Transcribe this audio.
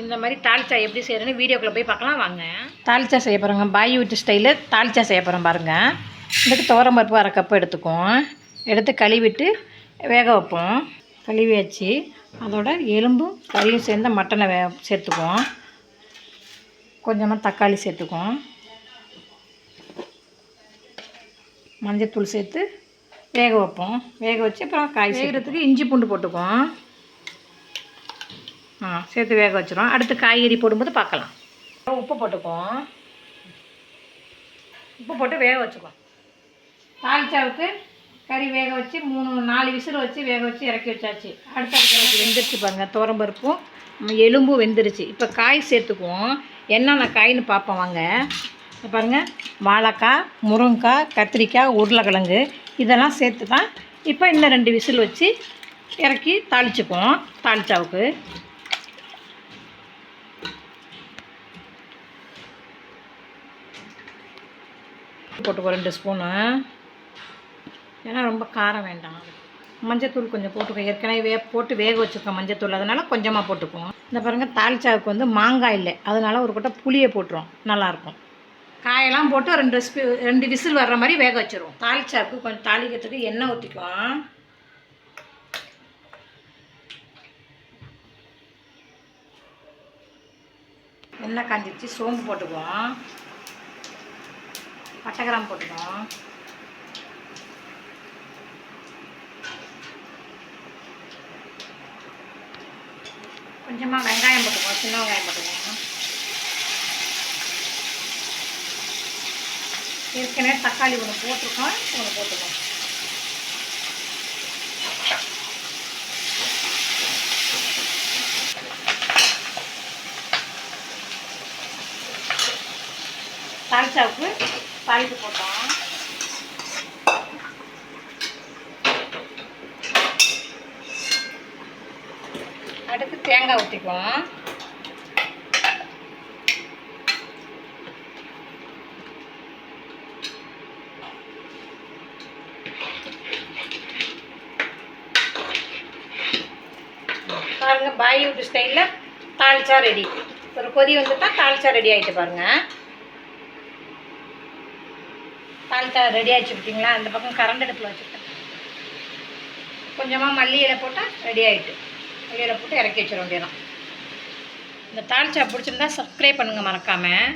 இந்த மாதிரி தால்ச்சா எப்படி செய்கிறேன்னு வீடியோக்குள்ளே போய் பார்க்கலாம் வாங்க. தால்ச்சா செய்ய போகிறோங்க பாய் வீட்டு ஸ்டைலில் தால்ச்சா செய்ய போகிறோம் பாருங்கள் இதுக்கு பருப்பு அரை கப்பு எடுத்துக்குவோம். எடுத்து கழுவிட்டு வேக வைப்போம். கழுவி வச்சு அதோட எலும்பும் கறியும் சேர்ந்த மட்டனை வே சேர்த்துக்குவோம். கொஞ்சமாக தக்காளி சேர்த்துக்குவோம். மஞ்சத்தூள் சேர்த்து வேக வைப்போம். வேக வச்சு அப்புறம் காய் செய்கிறதுக்கு இஞ்சி பூண்டு போட்டுக்குவோம். சேர்த்து வேக வச்சிடும் அடுத்து காய்கறி போடும்போது பார்க்கலாம். உப்பு போட்டுக்குவோம். உப்பு போட்டு வேக வச்சுக்குவோம். தாளிச்சாவுக்கு கறி வேக வச்சு மூணு நாலு விசில் வச்சு வேக வச்சு இறக்கி வச்சாச்சு. அடுத்த அடுத்த வெந்துருச்சு பாருங்கள் தோரம்பருப்பும் எலும்பும் வெந்துருச்சு. இப்போ காய் சேர்த்துக்குவோம். என்னென்ன காய்னு பார்ப்போம் வாங்க. பாருங்கள் வாழைக்காய் முருங்கைக்காய் கத்திரிக்காய் உருளைக்கிழங்கு இதெல்லாம் சேர்த்து தான் இப்போ இன்னும் ரெண்டு விசில் வச்சு இறக்கி தாளிச்சுக்குவோம். தாளிச்சாவுக்கு போட்டுக்கோ ரெண்டு ஸ்பூனு ஏன்னா ரொம்ப காரம் வேண்டாம். மஞ்சத்தூள் கொஞ்சம் போட்டுக்கோ. ஏற்கனவே வே போட்டு வேக வச்சுருக்கோம் மஞ்சத்தூள். அதனால் கொஞ்சமாக போட்டுக்குவோம் இந்த பாருங்கள் தாளிச்சாவுக்கு வந்து மாங்காய் இல்லை. அதனால் ஒரு கொட்டை புளியை போட்டுரும் நல்லாயிருக்கும் காயெல்லாம் போட்டு ரெண்டு ஸ்பி ரெண்டு விசில் வர்ற மாதிரி வேக வச்சிருவோம். தாளிச்சாவுக்கு கொஞ்சம் தாளிக்கிறதுக்கு எண்ணெய் ஊற்றிக்குவோம் எண்ணெய் காஞ்சிச்சு சோம்பு போட்டுக்குவோம். பச்சை கிராம்பு போட்டுக்கோம் கொஞ்சமாக வெங்காயம் போட்டுக்கோம் சின்ன வெங்காயம் போட்டுக்கோம் ஏற்கனவே தக்காளி ஒன்று போட்டிருக்கோம் ஒன்று போட்டுக்கோம் தாளிச்சாவுக்கு தாளிப்பு போட்டோம். அடுத்து தேங்காய் ஊற்றிக்குவோம் பாருங்க பாய் வீட்டு ஸ்டைலில் தாளிச்சா ரெடி ஒரு கொதி வந்துட்டா தாளிச்சா ரெடி ஆகிட்டு பாருங்க. தாளிச்சா ரெடி ஆகிடுச்சு அந்த பக்கம் கரண்ட் அடுப்பில் வச்சுருக்கேன். கொஞ்சமாக மல்லி இலை போட்டால் ரெடி ஆகிட்டு மல்லி இலை போட்டு இறக்கி வச்சிட வேண்டியதான் இந்த தாளிச்சா பிடிச்சிருந்தா சப்ஸ்கிரைப் பண்ணுங்கள் மறக்காமல்